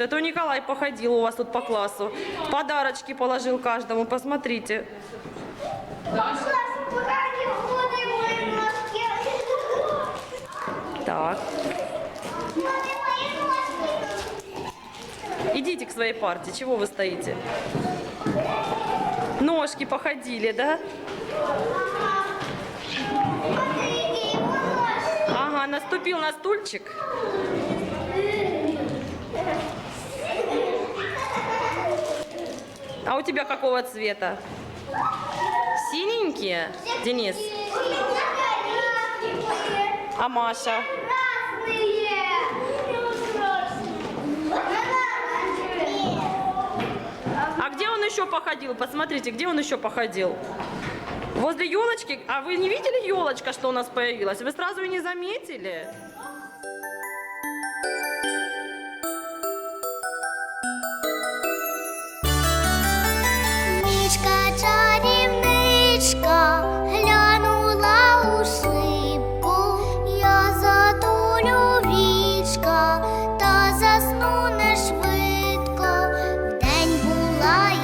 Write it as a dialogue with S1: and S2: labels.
S1: Святой Николай походил у вас тут по классу. Подарочки положил каждому, посмотрите. Так, идите к своей партии. Чего вы стоите? Ножки походили, да? Наступил на стульчик. А у тебя какого цвета? Синенькие, Денис? А Маша? А где он еще походил? Посмотрите, где он еще походил? Возле елочки, а вы не видели елочка, что у нас появилась? Вы сразу и не заметили?
S2: Нічка, чарівничка, глянула у шибку, я затулю вічка та засну не швидко. Вдень була.